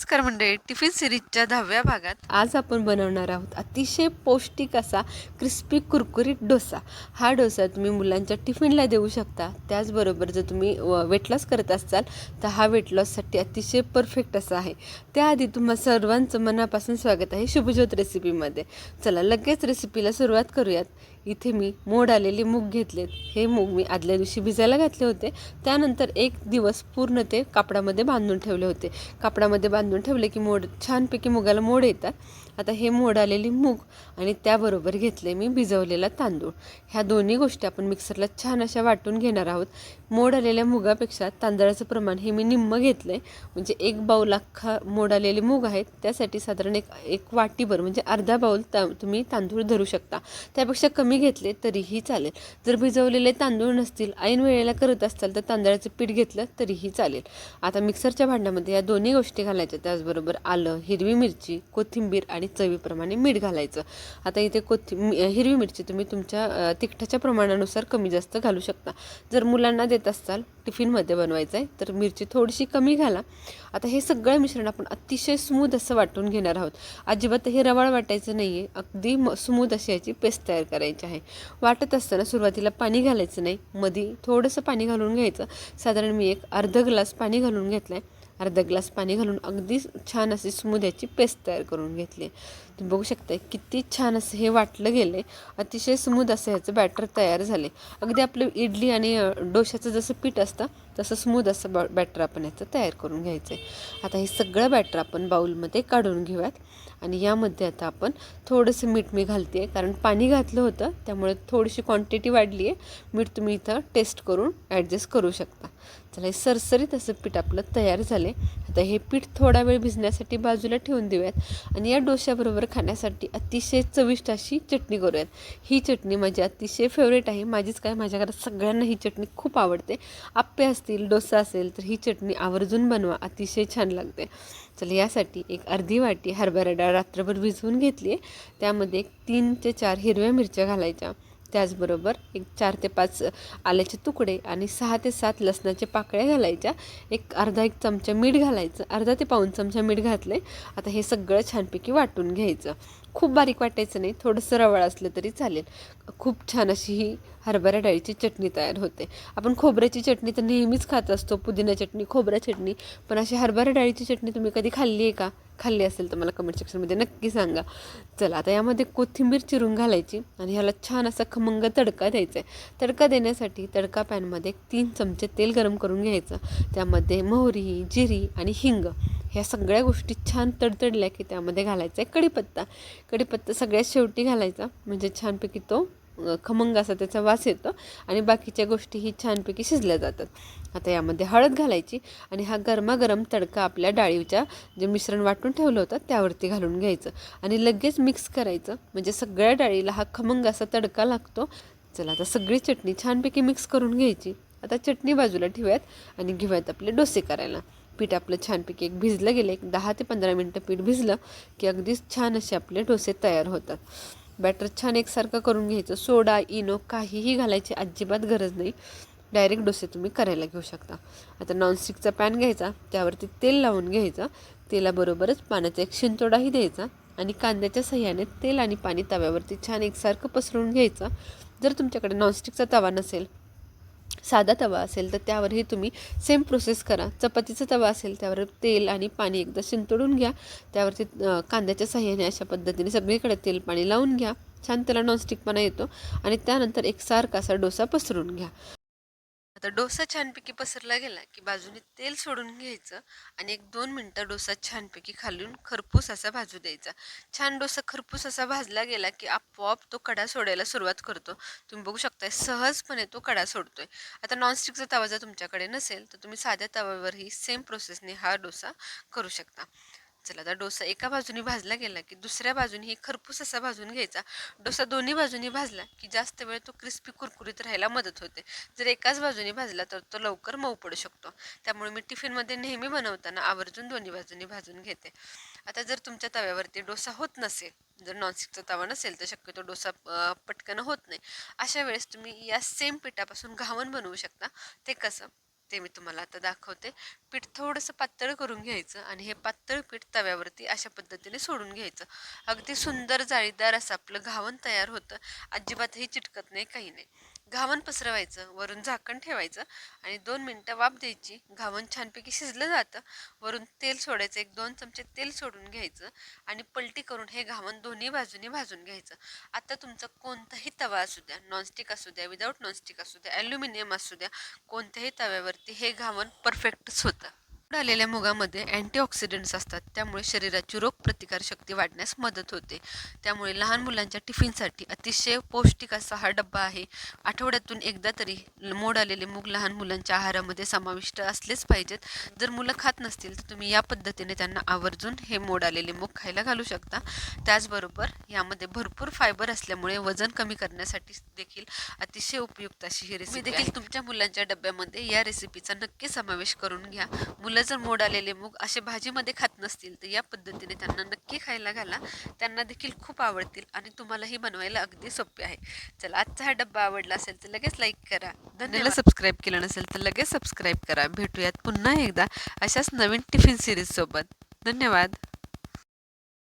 नमस्कार मंडळी टिफिन सिरीजच्या दहाव्या भागात आज आपण बनवणार आहोत अतिशय पौष्टिक असा क्रिस्पी कुरकुरीत डोसा. हा डोसा तुम्ही मुलांच्या टिफिनला देऊ शकता. त्याचबरोबर जर तुम्ही वेट लॉस करत असाल तर हा वेट लॉससाठी अतिशय परफेक्ट असा आहे. त्याआधी तुम्हा सर्वांचं मनापासून स्वागत आहे शुभज्योत रेसिपीमध्ये चला लगेच रेसिपीला सुरुवात करूयात. इथे मी मोड आलेले मूग घेतलेत. हे मूग मी आदल्या दिवशी भिजायला घातले होते. त्यानंतर एक दिवस पूर्ण ते कापडामध्ये बांधून ठेवले होते. कापडामध्ये बांधून ठेवले की मोड छानपैकी मुगाला मोड येतात. आता हे मोड आलेली मूग आणि त्याबरोबर घेतले मी भिजवलेला तांदूळ. ह्या दोन्ही गोष्टी आपण मिक्सरला छान अशा वाटून घेणार आहोत. मोड आलेल्या मुगापेक्षा तांदळाचं प्रमाण हे मी निम्मं घेतलं आहे म्हणजे एक बाऊल अख्खा मोड आलेले मूग आहेत त्यासाठी साधारण एक एक वाटीभर म्हणजे अर्धा बाऊल ता तुम्ही तांदूळ धरू शकता. त्यापेक्षा कमी घेतले तरीही चालेल. जर भिजवलेले तांदूळ नसतील ऐन वेळेला करत असाल तर तांदळाचं पीठ घेतलं तरीही चालेल. आता मिक्सरच्या भांड्यामध्ये या दोन्ही गोष्टी घालायच्या. त्याचबरोबर आलं हिरवी मिरची कोथिंबीर आणि चवीप्रमाणे मीठ घालायचं. आता इथे कोथिं हिरवी मिरची तुम्ही तुमच्या तिखटाच्या प्रमाणानुसार कमी जास्त घालू शकता. जर मुलांना देत असाल टिफिनमध्ये बनवायचं आहे तर मिरची थोडीशी कमी घाला. आता हे सगळं मिश्रण आपण अतिशय स्मूथ असं वाटून घेणार आहोत. अजिबात हे रवाळ वाटायचं नाही आहे अगदी म स्मूथ अशी याची पेस्ट तयार करायची आहे. वाटत असताना सुरुवातीला पाणी घालायचं नाही. मधी थोडंसं पाणी घालून घ्यायचं. साधारण मी एक अर्ध ग्लास पाणी घालून घेतलं आहे अर्धा ग्लास पाणी घालून अगदी छान अशी स्मूद याची पेस्ट तयार करून घेतली. तुम्ही बघू शकता किती छान असं हे वाटलं गेलं आहे अतिशय स्मूद असं ह्याचं बॅटर तयार झाले अगदी आपलं इडली आणि डोशाचं जसं पीठ असतं तसं स्मूद असं बॅ बॅटर आपण याचं तयार करून घ्यायचं आहे आता हे सगळं बॅटर आपण बाऊलमध्ये काढून घेऊयात. आणि यामध्ये आता आपण थोडंसं मीठ मी घालते आहे कारण पाणी घातलं होतं त्यामुळे थोडीशी क्वांटिटी वाढली आहे मीठ तुम्ही इथं टेस्ट करून ॲडजस्ट करू शकता. चला हे सरसरीत असं पीठ आपलं तयार झाले आता हे पीठ थोडा वेळ भिजण्यासाठी बाजूला ठेवून देऊयात. आणि या डोश्याबरोबर खाण्यासाठी अतिशय चविष्ट अशी चटणी करूयात. ही चटणी माझी अतिशय फेवरेट आहे. माझीच काय माझ्या घरात सगळ्यांना ही चटणी खूप आवडते. आप्पे असतील डोसा असेल तर ही चटणी आवर्जून बनवा. अतिशय छान लागते. चल यासाठी एक अर्धी वाटी हरभरा डाळ रात्रभर भिजवून घेतली आहे त्यामध्ये एक तीन ते चार हिरव्या मिरच्या घालायच्या. त्याचबरोबर एक चार ते पाच आल्याचे तुकडे आणि सहा ते सात लसणाच्या पाकळ्या घालायच्या. एक अर्धा एक चमचा मीठ घालायचं अर्धा ते पाऊन चमचा मीठ घातलं आहे आता हे सगळं छानपैकी वाटून घ्यायचं. खूप बारीक वाटायचं नाही थोडंसं रवळ असलं तरी चालेल. खूप छान अशी ही हरभरा डाळीची चटणी तयार होते. आपण खोबऱ्याची चटणी तर नेहमीच खात असतो पुदिना चटणी खोबरा चटणी पण अशी हरभरा डाळीची चटणी तुम्ही कधी खाल्ली आहे का? खाल्ली असेल तर मला कमेंट सेक्शनमध्ये नक्की सांगा. चला आता यामध्ये कोथिंबीर चिरून घालायची आणि ह्याला छान असा खमंग तडका द्यायचा आहे तडका देण्यासाठी तडका पॅनमध्ये तीन चमचे तेल गरम करून घ्यायचं. त्यामध्ये मोहरी जिरी आणि हिंग. ह्या सगळ्या गोष्टी छान तडतडल्या की त्यामध्ये घालायचा आहे कढीपत्ता. कढीपत्ता सगळ्यात शेवटी घालायचा. म्हणजे छानपैकी तो खमंग असा त्याचा वास येतो आणि बाकीच्या गोष्टी ही छानपैकी शिजल्या जातात. आता यामध्ये हळद घालायची आणि हा गरमागरम तडका आपल्या डाळीच्या जे मिश्रण वाटून ठेवलं होतं त्यावरती घालून घ्यायचं आणि लगेच मिक्स करायचं. म्हणजे सगळ्या डाळीला हा खमंग असा तडका लागतो. चला आता सगळी चटणी छानपैकी मिक्स करून घ्यायची. आता चटणी बाजूला ठेवूयात आणि घेऊयात आपले डोसे करायला. पीठ आपलं छानपैकी एक भिजलं गेलं एक दहा ते पंधरा मिनटं पीठ भिजलं की अगदीच छान असे आपले डोसे तयार होतात. बॅटर छान एकसारखं करून घ्यायचं. सोडा इनो काहीही घालायची अजिबात गरज नाही. डायरेक्ट डोसे तुम्ही करायला घेऊ शकता. आता नॉनस्टिकचा पॅन घ्यायचा त्यावरती तेल लावून घ्यायचं. तेलाबरोबरच पाण्याचा एक शिंतोडाही द्यायचा आणि कांद्याच्या सह्याने तेल आणि पाणी तव्यावरती छान एकसारखं पसरून घ्यायचं. जर तुमच्याकडे नॉनस्टिकचा तवा नसेल साधा तवा असेल तर त्यावरही तुम्ही सेम प्रोसेस करा. चपातीचा तवा असेल त्यावर तेल आणि पाणी एकदा शिंतोडून घ्या. त्यावरती कांद्याच्या साह्याने अशा पद्धतीने सगळीकडे तेल पाणी लावून घ्या. छान त्याला नॉनस्टिकपणा येतो. आणि त्यानंतर एकसारखा असा डोसा पसरून घ्या. आता डोसा छानपैकी पसरला गेला की बाजूने तेल सोडून घ्यायचं आणि एक दोन मिनटं डोसा छानपैकी खालून खरपूस असा भाजू द्यायचा. छान डोसा खरपूस असा भाजला गेला की आपोआप तो कडा सोडायला सुरुवात करतो. तुम्ही बघू शकताय सहजपणे तो कडा सोडतोय. आता नॉनस्टिकचा तवा जर तुमच्याकडे नसेल तर तुम्ही साध्या तव्यावरही सेम प्रोसेसने हा डोसा करू शकता. चला आता डोसा एका बाजूने भाजला गेला की दुसऱ्या बाजूने हे खरपूस असा भाजून घ्यायचा. डोसा दोन्ही बाजूनी भाजला की जास्त वेळ तो क्रिस्पी कुरकुरीत राहायला मदत होते. जर एकाच बाजूने भाजला तर तो लवकर मऊ पडू शकतो. त्यामुळे मी टिफिनमध्ये नेहमी बनवताना आवर्जून दोन्ही बाजूनी भाजून घेते. आता जर तुमच्या तव्यावरती डोसा होत नसेल जर नॉनस्टिकचा तवा नसेल तर शक्यतो डोसा पटकन होत नाही. अशा वेळेस तुम्ही या सेम पिठापासून घावण बनवू शकता. ते कसं? ते मी तुम्हाला आता दाखवते. पीठ थोडंसं पातळ करून घ्यायचं आणि हे पातळ पीठ तव्यावरती अशा पद्धतीने सोडून घ्यायचं. अगदी सुंदर जाळीदार असं आपलं घावण तयार होतं. अजिबातही चिटकत नाही काही नाही. घावण पसरवायचं वरून झाकण ठेवायचं आणि दोन मिनटं वाफ द्यायची. घावण छानपैकी शिजलं जातं. वरून तेल सोडायचं. एक दोन चमचे तेल सोडून घ्यायचं आणि पलटी करून हे घावण दोन्ही बाजूने भाजून घ्यायचं. आता तुमचा कोणताही तवा असू द्या नॉनस्टिक असू द्या विदाऊट नॉनस्टिक असू द्या ॲल्युमिनियम असू द्या कोणत्याही तव्यावरती हे घावण परफेक्टच होतं. आलेल्या मुगामध्ये अँटीऑक्सिडंट्स असतात. त्यामुळे शरीराची रोगप्रतिकारशक्ती वाढण्यास मदत होते. त्यामुळे लहान मुलांच्या टिफिनसाठी अतिशय पौष्टिक असा हा डब्बा आहे. आठवड्यातून एकदा तरी मोड आलेले मूग लहान मुलांच्या आहारामध्ये समाविष्ट असलेच पाहिजेत. जर मुलं खात नसतील तर तुम्ही या पद्धतीने त्यांना आवर्जून हे मोड आलेले मूग खायला घालू शकता. त्याचबरोबर यामध्ये भरपूर फायबर असल्यामुळे वजन कमी करण्यासाठी देखील अतिशय उपयुक्त अशी ही रेसिपी देखील तुमच्या मुलांच्या डब्यामध्ये या रेसिपीचा नक्की समावेश करून घ्या. मुलं जर मोड आलेले मूग असे भाजीमध्ये खात नसतील तर या पद्धतीने त्यांना नक्की खायला घाला. त्यांना देखील खूप आवडतील आणि तुम्हालाही बनवायला अगदी सोपे आहे. चला आजचा हा डब्बा आवडला असेल तर लगेच लाईक करा. धन्यवाद. सबस्क्राईब केलं नसेल तर लगेच सबस्क्राईब करा. भेटूयात पुन्हा एकदा अशाच नवीन टिफिन सिरीज सोबत. धन्यवाद.